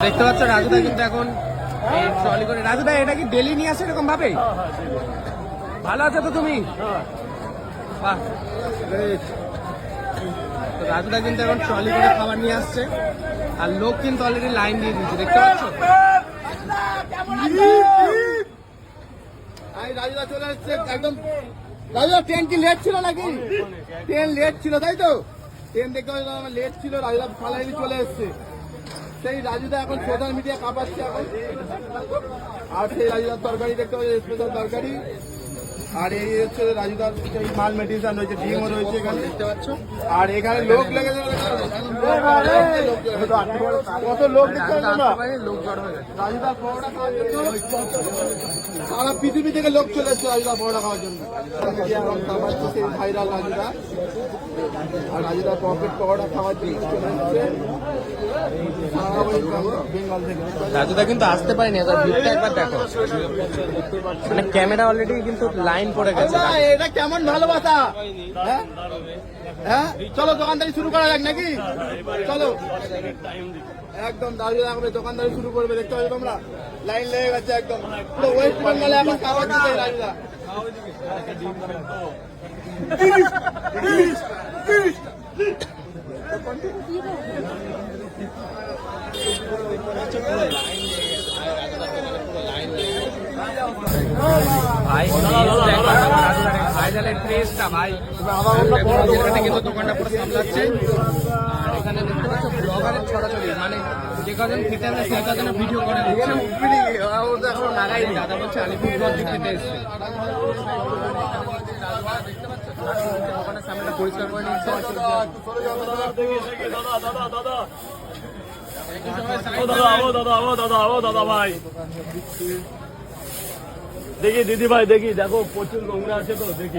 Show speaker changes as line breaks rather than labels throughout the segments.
দেখতে পাচ্ছ রাজুদা কিন্তু এখন ট্রলি করে রাজুদা এটা কি ডেলি নিয়ে আসে এরকম ভাবে? ভালো আছো তো তুমি? বাহ রাজুদা কিন্তু এখন ট্রলি করে খাবার নিয়ে আসছে আর লোক কিন্তু অলরেডি লাইন দিয়ে দিচ্ছে দেখতে পাচ্ছ?
রাজুদা চলে এসছে একদম রাজুদা ট্রেন কি লেট ছিল নাকি? ট্রেন লেট ছিল তাই তো? ট্রেন দেখতে পাচ্ছি লেট ছিল রাজুদা ফালাইনি চলে এসছে। সেই রাজুদা এখন সোশ্যাল মিডিয়া কাঁপাচ্ছে এখন। আর সেই রাজুদার তরকারি দেখতে পাচ্ছি স্পেশাল তরকারি। আর এই হচ্ছে রাজুদার সেই মাল মেডিসিন রয়েছে ডিমও রয়েছে এখানে। দেখতে পাচ্ছ? আর এখানে লোক লেগেছে কত লোক দেখতে সারা পৃথিবী থেকে লোক চলে এসছে রাজুদার পরোটা খাওয়ার জন্য। সেই ভাইরাল রাজুদা। আর রাজুদার পকেট পরোটা খাওয়ার জন্য চলে এসছে। সারা বেঙ্গল থেকে।
রাজুদা কিন্তু আসতে পারেনি ভিড়টা একবার দেখো। মানে ক্যামেরা অলরেডি কিন্তু লাইন পড়ে গেছে।
এটা কেমন ভালোবাসা? হ্যাঁ? হ্যাঁ? চলো দোকানদারি শুরু করা যাক নাকি? চলো। একদম দাঁড়িয়ে রাখবে দোকানদারি শুরু করবে দেখতে পাচ্ছ তোমরা। লাইন লেগে গেছে একদম। পুরো ওয়েস্ট বেঙ্গলে এখন খাবার দিতে রাজুদা
ভাই। ভাইজালের টেস্টটা ভাই কিন্তু দোকানটা পুরো সামলাচ্ছে আর এখানে দেখতে পাচ্ছ ব্লগারের ছড়াছড়ি মানে যে কজন খেতে আসে সেই কজন ভিডিও করে দিচ্ছে এখনও লাগাইনি দাদা বলছে খেতে এসছে। দোকানের সামনে পরিষ্কার করে নিচ্ছে
দাদা ও দাদা ও দাদা ও দেখি দিদি ভাই দেখি। দেখো প্রচুর নোংরা আছে তো দেখি।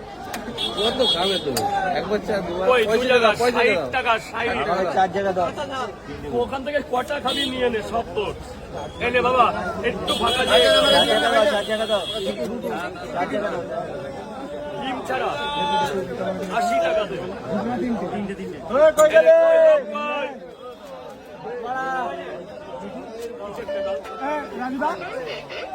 কত খাবে তুমি। এক বছর দুবার পয়সা দাও, পয়সা
টাকা ষাট টাকা।
চার জায়গা দাও।
ওখান থেকে কটা খাবি নিয়ে নে সব তোর। এনে বাবা একটু ফাঁকা জায়গা দাও। ডিম ছাড়া আশি টাকা দেবে তিনটে তিনটে। টাকাটা আমি নিয়ে নিয়েছি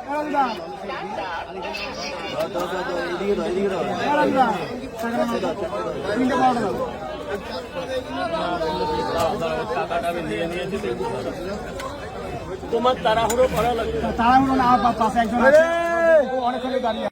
তোমার তাড়াহুড়ো করা লাগবে।
তাড়াহুড়ো না পাশে একজন অনেকক্ষণ দাঁড়িয়ে